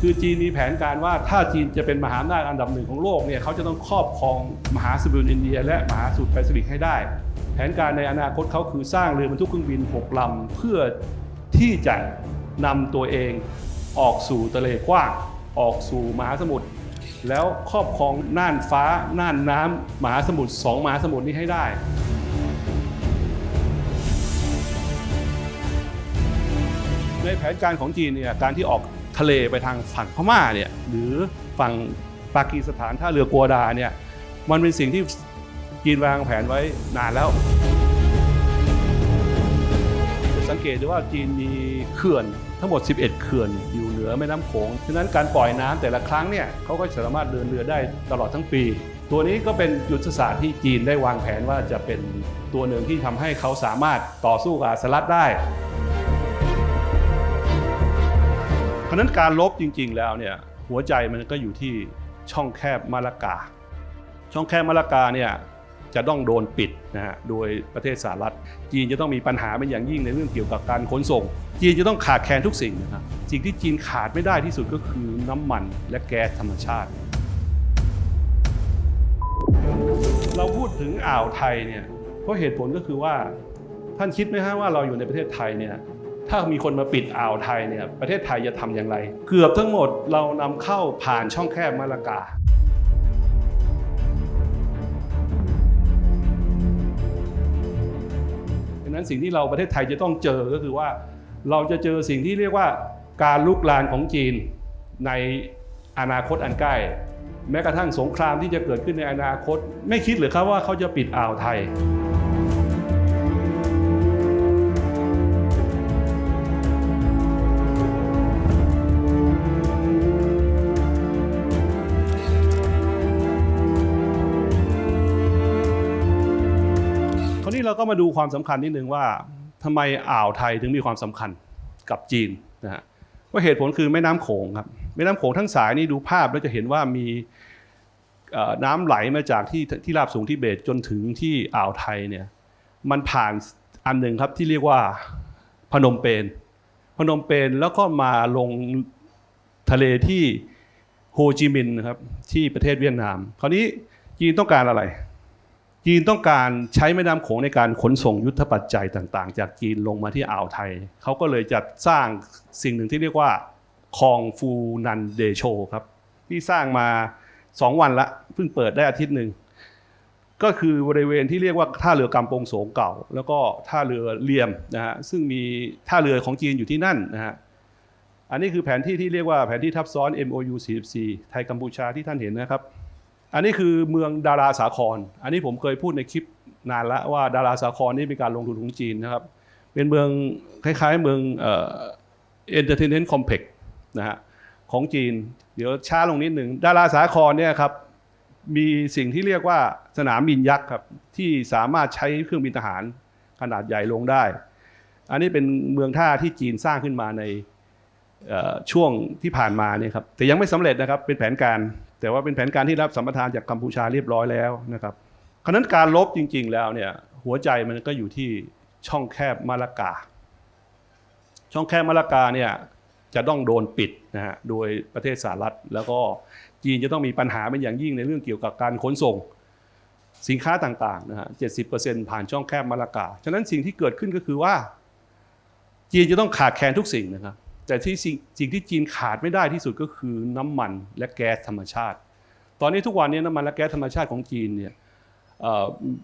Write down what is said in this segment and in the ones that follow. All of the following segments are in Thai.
คือจีนมีแผนการว่าถ้าจีนจะเป็นมหาอำนาจอันดับหนึ่งของโลกเนี่ยเขาจะต้องครอบครองมหาสมุทรอินเดีย และมหาสมุทรแปซิฟิกให้ได้ แผนการในอนาคตเขาคือสร้างเรือบรรทุกเครื่องบิน 6ลำเพื่อที่จะนำตัวเองออกสู่ทะเลกว้างออกสู่มหาสมุทรแล้วครอบครองน่านฟ้าน่านน้ำมหาสมุทรสองมหาสมุทรนี้ให้ได้ในแผนการของจีนเนี่ยการที่ออก ทะเลไปทางฝั่งพม่าเนี่ยหรือฝั่งปากีสถานท่าเรือกัวดาเนี่ยมันเป็นสิ่งที่จีนวางแผนไว้นานแล้ว สังเกตดูว่าจีนมีเขื่อนทั้งหมด 11 เขื่อนอยู่เหนือแม่น้ำโขงฉะนั้นการปล่อยน้ำแต่ละครั้งเนี่ยเขาก็สามารถเดินเรือได้ตลอดทั้งปี ตัวนี้ก็เป็นยุทธศาสตร์ที่จีนได้วางแผนว่าจะเป็นตัวหนึ่งที่ทำให้เขาสามารถต่อสู้กับสหรัฐได้ เพราะนั้นการลบจริง ๆ แล้วเนี่ยหัวใจมันก็อยู่ที่ช่องแคบมาลากา ช่องแคบมาลากาเนี่ยจะต้องโดนปิดนะฮะโดยประเทศสหรัฐ จีนจะต้องมีปัญหาเป็นอย่างยิ่งในเรื่องเกี่ยวกับการขนส่ง จีนจะต้องขาดแคลนทุกสิ่งนะครับสิ่งที่จีนขาดไม่ได้ที่สุดก็คือน้ำมันและแก๊สธรรมชาติ เราพูดถึงอ่าวไทยเนี่ยเพราะเหตุผลก็คือว่าท่านคิดไหมฮะว่าเราอยู่ในประเทศไทยเนี่ย ถ้ามีคนมาปิดอ่าวไทยเนี่ยประเทศไทยจะทำอย่างไร เกือบทั้งหมดเรานำเข้าผ่านช่องแคบมาลากาดังนั้นสิ่งที่เราประเทศไทยจะต้องเจอก็คือว่า เราจะเจอสิ่งที่เรียกว่าการลุกลานของจีนในอนาคตอันใกล้ แม้กระทั่งสงครามที่จะเกิดขึ้นในอนาคต ไม่คิดหรือครับว่าเขาจะปิดอ่าวไทย นี้เราก็มาดูความสำคัญนิดนึงว่าทำไมอ่าวไทยถึงมีความสำคัญกับจีนนะฮะว่าเหตุผลคือแม่น้ำโขงครับแม่น้ำโขงทั้งสายนี่ดูภาพแล้วจะเห็นว่ามีเอ่อน้ำไหลมาจากที่ที่ราบสูงทิเบตจนถึงที่อ่าวไทยเนี่ยมันผ่านอันหนึ่งครับที่เรียกว่าพนมเปญพนมเปญแล้วก็มาลงทะเลที่โฮจิมินห์นะครับที่ประเทศเวียดนาม คราวนี้จีนต้องการอะไร จีนต้องการใช้แม่น้ำโขงในการขนส่งยุทธปัจจัยต่างๆ จากจีนลงมาที่อ่าวไทย เขาก็เลยจัดสร้างสิ่งหนึ่งที่เรียกว่าคลองฟูนันเดโชครับ ที่สร้างมา 2 วันละเพิ่งเปิดได้อาทิตย์หนึ่งก็คือบริเวณที่เรียกว่าท่าเรือกำปงโสงเก่า แล้วก็ท่าเรือเลียมนะฮะซึ่งมีท่าเรือของจีนอยู่ที่นั่นนะฮะอันนี้คือแผนที่ที่เรียกว่าแผนที่ทับซ้อน MOU 44ไทยกัมพูชาที่ท่านเห็นนะครับ อันนี้คือเมืองดาราสาคร อันนี้ผมเคยพูดในคลิปนานแล้วว่าดาราสาครนี่เป็นการลงทุนของจีนนะครับ เป็นเมืองคล้ายๆ เมืองเอ่อ entertainment complex นะฮะของจีน เดี๋ยวช้าลงนิดหนึ่งดาราสาครเนี่ยครับมีสิ่งที่เรียกว่าสนามบินยักษ์ครับที่สามารถใช้เครื่องบินทหารขนาดใหญ่ลงได้ อันนี้เป็นเมืองท่าที่จีนสร้างขึ้นมาในช่วงที่ผ่านมาเนี่ยครับแต่ยังไม่สำเร็จนะครับเป็นแผนการ แต่ว่าเป็นแผนการที่รับสัมปทานจากกัมพูชาเรียบร้อยแล้วนะครับคราวนั้นการลบจริง ๆ แล้วเนี่ยหัวใจมันก็อยู่ที่ช่องแคบมาลากา ช่องแคบมาลากาเนี่ยจะต้องโดนปิดนะฮะโดยประเทศสหรัฐ แล้วก็จีนจะต้องมีปัญหาเป็นอย่างยิ่งในเรื่องเกี่ยวกับการขนส่งสินค้าต่างๆนะฮะเจ็ผ่านช่องแคบมาลากา ฉะนั้นสิ่งที่เกิดขึ้นก็คือว่า จีนจะต้องขาดแคลนทุกสิ่งนะครับ แต่ที่สิ่งสิ่งที่จีนขาดไม่ได้ที่สุดก็คือน้ำมันและแก๊สธรรมชาติ ตอนนี้ทุกวันนี้น้ำมันและแก๊สธรรมชาติของจีนเนี่ย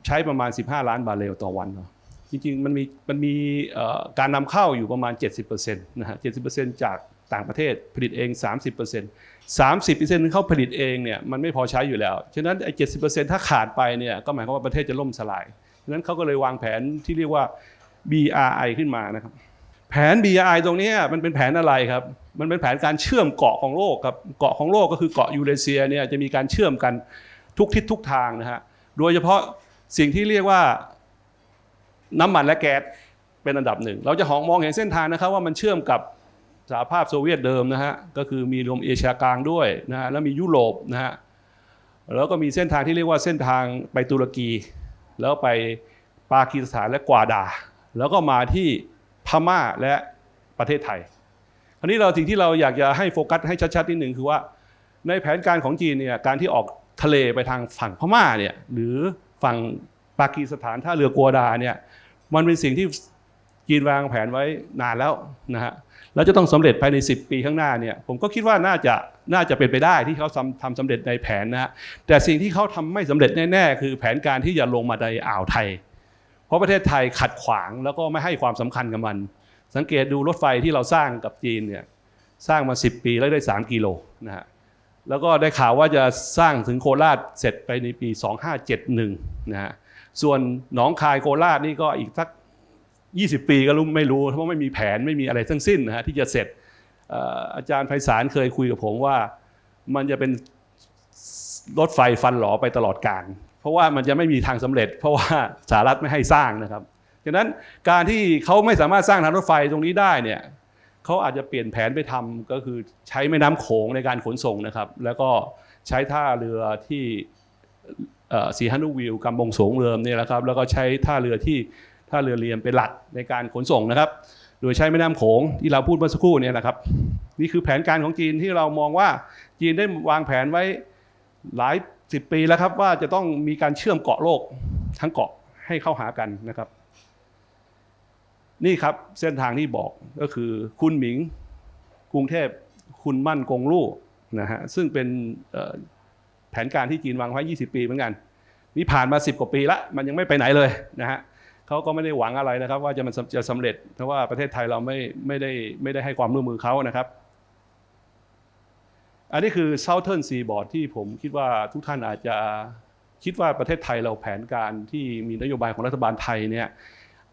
ใช้ประมาณ 15 ล้านบาร์เรลต่อวันเนาะจริงๆมันมีมันมีการนำเข้าอยู่ประมาณ 70%นะฮะ70%จากต่างประเทศผลิตเอง 30% 30%ที่เขาผลิตเองเนี่ยมันไม่พอใช้อยู่แล้ว ฉะนั้นไอ้70%ถ้าขาดไปเนี่ยก็หมายความว่าประเทศจะล่มสลาย ฉะนั้นเขาก็เลยวางแผนที่เรียกว่า BRI ขึ้นมานะครับ แผน BRI ตรงนี้มันเป็นแผนอะไรครับ มันเป็นแผนการเชื่อมเกาะของโลกครับเกาะของโลกก็คือเกาะยูเรเซียเนี่ยจะมีการเชื่อมกันทุกทิศทุกทางนะฮะโดยเฉพาะสิ่งที่เรียกว่าน้ำมันและแก๊สเป็นอันดับหนึ่ง เราจะหองมองเห็นเส้นทางนะครับว่ามันเชื่อมกับสหภาพโซเวียตเดิมนะฮะก็คือมีรวมเอเชียกลางด้วยนะฮะแล้วมียุโรปนะฮะแล้วก็มีเส้นทางที่เรียกว่าเส้นทางไปตุรกี แล้วไปปากีสถานและกวาดา แล้วก็มาที่ พม่าและประเทศไทยราวนี้เราสิ่งที่เราอยากจะให้โฟกัสให้ชัดๆนิดหนึ่งคือว่า ในแผนการของจีนเนี่ยการที่ออกทะเลไปทางฝั่งพม่าเนี่ยหรือฝั่งปากีสถานท่าเรือกัวดาเนี่ยมันเป็นสิ่งที่จีนวางแผนไว้นานแล้วนะฮะแล้วจะต้องสำเร็จภายใน 10 ปีข้างหน้าเนี่ยผมก็คิดว่าน่าจะน่าจะเป็นไปได้ที่เขาทำทำสำเร็จในแผนนะฮะแต่สิ่งที่เขาทำไม่สำเร็จแน่ๆ คือแผนการที่จะลงมาในอ่าวไทย ราะประเทศไทยขัดขวางแล้วก็ไม่ให้ความสำคัญกับมัน สังเกตดูรถไฟที่เราสร้างกับจีนเนี่ยสร้างมา 10 ปีแล้วได้ 3 กิโลนะฮะแล้วก็ได้ข่าวว่าจะสร้างถึงโคราชเสร็จไปในปี 2571นะฮะส่วนหนองคายโคราชนี่ก็อีกสัก 20 ปีก็รู้ไม่รู้เพราะไม่มีแผนไม่มีอะไรทั้งสิ้นนะฮะที่จะเสร็จเอ่ออาจารย์ไพศาลเคยคุยกับผมว่ามันจะเป็นรถไฟฟันหลอไปตลอดกาล เพราะว่ามันจะไม่มีทางสำเร็จ เพราะว่าสหรัฐไม่ให้สร้างนะครับฉะนั้นการที่เขาไม่สามารถสร้างทางรถไฟตรงนี้ได้เนี่ยเขาอาจจะเปลี่ยนแผนไปทำก็คือใช้แม่น้ำโขงในการขนส่งนะครับ แล้วก็ใช้ท่าเรือที่เอ่อสีฮันนูวิวกำบงสงเริมเนี่ยแหละครับแล้วก็ใช้ท่าเรือที่ท่าเรือเรียมเป็นหลักในการขนส่งนะครับ โดยใช้แม่น้ำโขงที่เราพูดเมื่อสักครู่เนี่ยนะครับ นี่คือแผนการของจีนที่เรามองว่าจีนได้วางแผนไว้หลาย สิบปีแล้วครับว่าจะต้องมีการเชื่อมเกาะโลกทั้งเกาะให้เข้าหากันนะครับ นี่ครับเส้นทางที่บอกก็คือคุณหมิงกรุงเทพคุณมั่นกงลู่นะฮะซึ่งเป็นแผนการที่จีนวางไว้ 20 ปีเหมือนกัน นี่ผ่านมา 10 กว่าปีละมันยังไม่ไปไหนเลยนะฮะเขาก็ไม่ได้หวังอะไรนะครับ ว่าจะมันจะสำเร็จเพราะว่าประเทศไทยเราไม่ไม่ได้ไม่ได้ให้ความร่วมมือเขานะครับ อันนี้คือ Southern Seaboard ที่ผมคิดว่าทุกท่านอาจจะคิดว่าประเทศไทยเราแผนการที่มีนโยบายของรัฐบาลไทยเนี่ย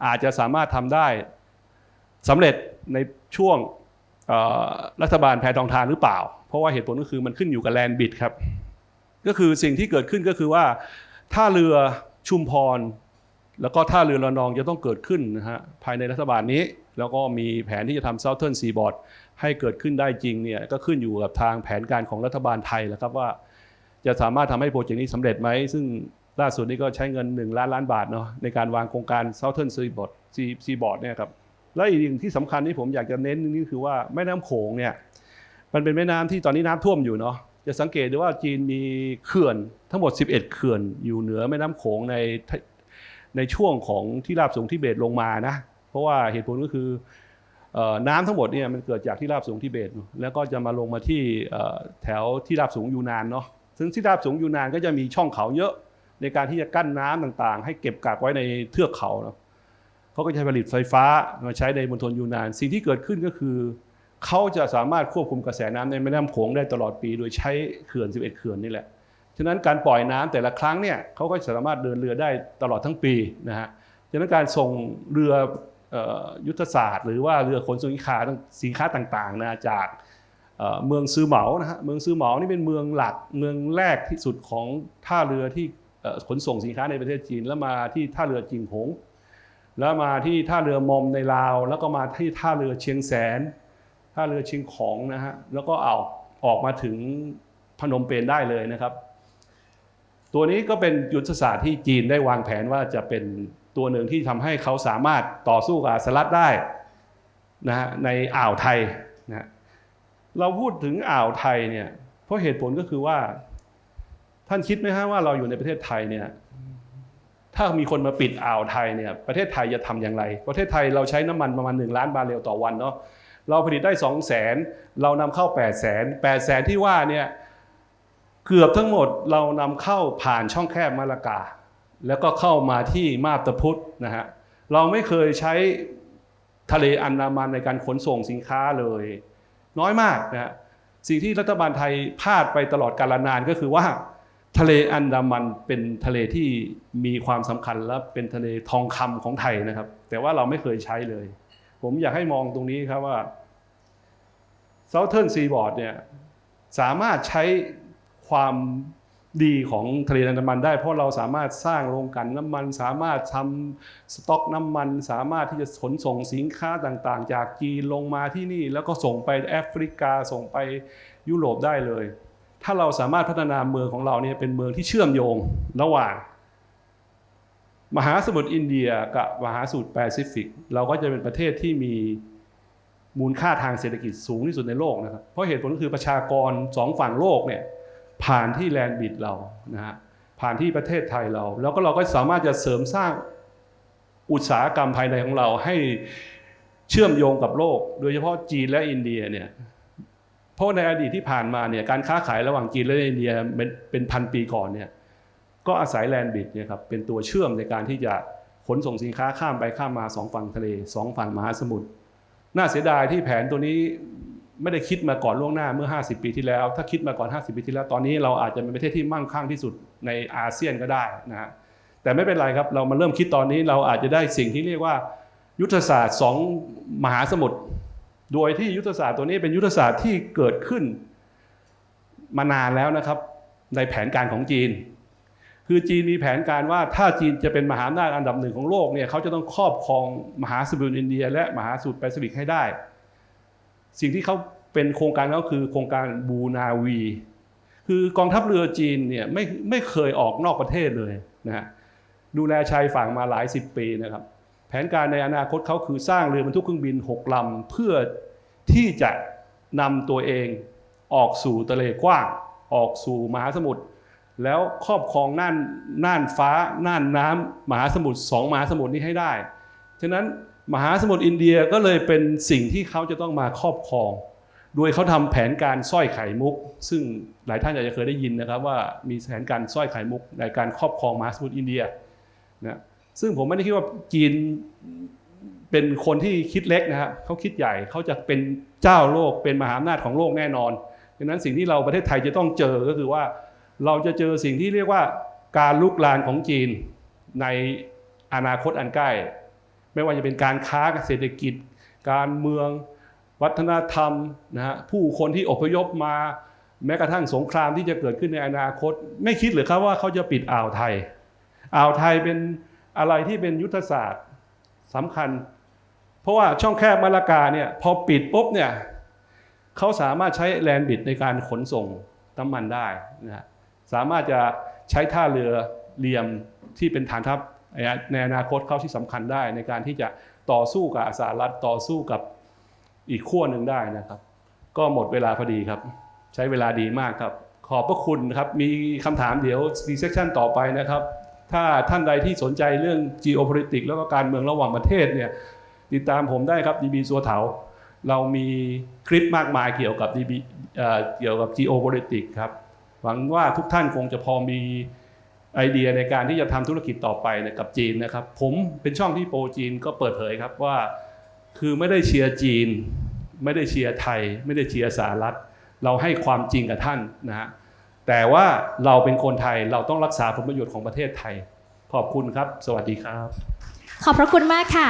อาจจะสามารถทำได้สำเร็จในช่วงรัฐบาลแพทองทานหรือเปล่า เพราะว่าเหตุผลก็คือมันขึ้นอยู่กับแลนด์บิดครับ ก็คือสิ่งที่เกิดขึ้นก็คือว่าท่าเรือชุมพร แล้วก็ท่าเรือระนองจะต้องเกิดขึ้นนะฮะภายในรัฐบาลนี้ แล้วก็มีแผนที่จะทำ Southern Seaboard ให้เกิดขึ้นได้จริงเนี่ยก็ขึ้นอยู่กับทางแผนการของรัฐบาลไทยแล้วครับว่า จะสามารถทำให้โปรเจกต์นี้สำเร็จไหม ซึ่งล่าสุดนี้ก็ใช้เงิน 1 ล้านล้านบาทเนาะในการวางโครงการ Southern Seaboard Sea- Seaboard เนี่ยครับและอีกอย่างที่สำคัญที่ผมอยากจะเน้นนี่คือว่าแม่น้ำโขงเนี่ยมันเป็นแม่น้ำที่ตอนนี้น้ำท่วมอยู่เนาะจะสังเกตดูว่าจีนมีเขื่อนทั้งหมด 11 เขื่อนอยู่เหนือแม่น้ำโขงในในช่วงของที่ราบสูงทิเบตลงมานะ เพราะว่าเหตุผลก็คืออน้ำทั้งหมดเนี่ยมันเกิดจากที่ราบสูงทิเบต แล้วก็จะมาลงมาที่แถวที่ราบสูงยูนานเนาะซึ่งที่ราบสูงยูนานก็จะมีช่องเขาเยอะในการที่จะกั้นน้ำต่างๆ ให้เก็บกักไว้ในเทือกเขาเนาะเขาก็จะผลิตไฟฟ้ามาใช้ในมณฑลยูนาน สิ่งที่เกิดขึ้นก็คือ เขาจะสามารถควบคุมกระแสน้ำในแม่น้ำโขงได้ตลอดปี โดยใช้เขื่อน 11 เขื่อนนี่แหละ ฉะนั้นการปล่อยน้ำแต่ละครั้งเนี่ยเขาก็สามารถเดินเรือได้ตลอดทั้งปีนะฮะ ฉะนั้นการส่งเรือ ยุทธศาสตร์ หรือว่าเรือขนส่งสินค้าสินค้าต่างๆนะจากเมืองซือเหมานะฮะเมืองซือเหมานี่เป็นเมืองหลักเมืองแรกที่สุดของท่าเรือที่ขนส่งสินค้าในประเทศจีน แล้วมาที่ท่าเรือจิงหง แล้วมาที่ท่าเรือมอมในลาว แล้วก็มาที่ท่าเรือเชียงแสน ท่าเรือเชียงของนะฮะแล้วก็เอาออกมาถึงพนมเปญได้เลยนะครับ ตัวนี้ก็เป็นยุทธศาสตร์ที่จีนได้วางแผนว่าจะเป็น ตัวหนึ่งที่ทำให้เขาสามารถต่อสู้กับสหรัฐได้นะฮะในอ่าวไทยนะเราพูดถึงอ่าวไทยเนี่ยเพราะเหตุผลก็คือว่า ท่านคิดไหมฮะว่าเราอยู่ในประเทศไทยเนี่ยถ้ามีคนมาปิดอ่าวไทยเนี่ยประเทศไทยจะทำอย่างไร ประเทศไทยเราใช้น้ำมันประมาณ 1 ล้านบาร์เรลต่อวันเนาะเราผลิตได้ 2 0 0แสนเรานำเข้า 8 0 0แสน8แสนที่ว่าเนี่ยเกือบทั้งหมดเรานำเข้าผ่านช่องแคบมาลากา แล้วก็เข้ามาที่มาบตาพุธนะฮะเราไม่เคยใช้ทะเลอันดามันในการขนส่งสินค้าเลย น้อยมากนะฮะสิ่งที่รัฐบาลไทยพลาดไปตลอดกาลนานก็คือว่า ทะเลอันดามันเป็นทะเลที่มีความสำคัญและเป็นทะเลทองคำของไทยนะครับ แต่ว่าเราไม่เคยใช้เลย ผมอยากให้มองตรงนี้ครับว่า Southern Seaboard เนี่ยสามารถใช้ความ ดีของทะเลอันดามันได้ เพราะเราสามารถสร้างโรงกลั่นน้ำมัน สามารถทำสต็อกน้ำมัน สามารถที่จะขนส่งสินค้าต่างๆ จากจีนลงมาที่นี่ แล้วก็ส่งไปแอฟริกาส่งไปยุโรปได้เลย ถ้าเราสามารถพัฒนาเมืองของเราเนี่ยเป็นเมืองที่เชื่อมโยงระหว่าง มหาสมุทรอินเดียกับมหาสมุทรแปซิฟิก เราก็จะเป็นประเทศที่มีมูลค่าทางเศรษฐกิจสูงที่สุดในโลกนะครับเพราะเหตุผลก็คือประชากรสองฝั่งโลกเนี่ย ผ่านที่แลนด์บิดเรานะฮะผ่านที่ประเทศไทยเรา แล้วก็เราก็สามารถจะเสริมสร้างอุตสาหกรรมภายในของเราให้เชื่อมโยงกับโลก โดยเฉพาะจีนและอินเดียเนี่ยเพราะในอดีตที่ผ่านมาเนี่ยการค้าขายระหว่างจีนและอินเดียเป็นเป็นพันปีก่อนเนี่ยก็อาศัยแลนด์บิดเนี่ยครับเป็นตัวเชื่อมในการที่จะขนส่งสินค้าข้ามไปข้ามมาสองฝั่งทะเลสองฝั่งมหาสมุทรน่าเสียดายที่แผนตัวนี้ ไม่ได้คิดมาก่อนล่วงหน้าเมื่อ 50 ปีที่แล้ว ถ้าคิดมาก่อน 50 ปีที่แล้ว ตอนนี้เราอาจจะเป็นประเทศที่มั่งคั่งที่สุดในอาเซียนก็ได้นะฮะแต่ไม่เป็นไรครับ เรามาเริ่มคิดตอนนี้เราอาจจะได้สิ่งที่เรียกว่า ยุทธศาสตร์สองมหาสมุทร โดยที่ยุทธศาสตร์ตัวนี้เป็นยุทธศาสตร์ที่เกิดขึ้นมานานแล้วนะครับ ในแผนการของจีน คือจีนมีแผนการว่าถ้าจีนจะเป็นมหาอำนาจอันดับหนึ่งของโลกเนี่ยเขาจะต้องครอบครองมหาสมุทรอินเดีย และมหาสมุทรแปซิฟิกให้ได้ สิ่งที่เขาเป็นโครงการก็คือโครงการบูนาวี คือกองทัพเรือจีนเนี่ยไม่ไม่เคยออกนอกประเทศเลยนะฮะดูแลชายฝั่งมาหลายสิบปีนะครับแผนการในอนาคตเขาคือสร้างเรือบรรทุกเครื่องบิน6ลำเพื่อที่จะนำตัวเองออกสู่ทะเลกว้าง ออกสู่มหาสมุทรแล้วครอบครองน่านน่านฟ้าน่านน้ำมหาสมุทรสองมหาสมุทรนี้ให้ได้ ฉะนั้นมหาสมุทรอินเดียก็เลยเป็นสิ่งที่เขาจะต้องมาครอบครอง โดยเขาทำแผนการสร้อยไข่มุก ซึ่งหลายท่านอาจจะเคยได้ยินนะครับว่ามีแผนการสร้อยไข่มุกในการครอบครองมหาสมุทรอินเดียนะซึ่งผมไม่ได้คิดว่าจีนเป็นคนที่คิดเล็กนะครับเขาคิดใหญ่เขาจะเป็นเจ้าโลกเป็นมหาอำนาจของโลกแน่นอนดังนั้นสิ่งที่เราประเทศไทยจะต้องเจอก็คือว่า เราจะเจอสิ่งที่เรียกว่าการลุกลานของจีนในอนาคตอันใกล้ ไม่ว่าจะเป็นการค้าเศรษฐกิจ การเมือง วัฒนธรรมนะฮะผู้คนที่อพยพมา แม้กระทั่งสงครามที่จะเกิดขึ้นในอนาคต ไม่คิดหรือครับว่าเขาจะปิดอ่าวไทย อ่าวไทยเป็นอะไรที่เป็นยุทธศาสตร์สำคัญ เพราะว่าช่องแคบมาลากาเนี่ยพอปิดปุ๊บเนี่ยเขาสามารถใช้แลนบิดในการขนส่งน้ำมันได้นะฮะสามารถจะใช้ท่าเรือเรียมที่เป็นฐานทัพ ในอนาคตเขาที่สำคัญได้ในการที่จะต่อสู้กับสหรัฐต่อสู้กับอีกขั้วหนึ่งได้นะครับ ก็หมดเวลาพอดีครับ ใช้เวลาดีมากครับ ขอบพระคุณครับ มีคำถามเดี๋ยวดีเซ c ชันต่อไปนะครับ ถ้าท่านใดที่สนใจเรื่อง geopolitics แล้วก็การเมืองระหว่างประเทศเนี่ยติดตามผมได้ครับ DB สัวเถาเรามีคลิปมากมายเกี่ยวกับ DB เอ่อเกี่ยวกับ geopolitics ครับหวังว่าทุกท่านคงจะพอมี ไอเดียในการที่จะทำธุรกิจต่อไปกับจีนนะครับ ผมเป็นช่องที่โปรจีนก็เปิดเผยครับว่า คือไม่ได้เชียร์จีน ไม่ได้เชียร์ไทย ไม่ได้เชียร์สหรัฐ เราให้ความจริงกับท่านนะฮะแต่ว่าเราเป็นคนไทยเราต้องรักษาผลประโยชน์ของประเทศไทย ขอบคุณครับ สวัสดีครับ ขอบพระคุณมากค่ะ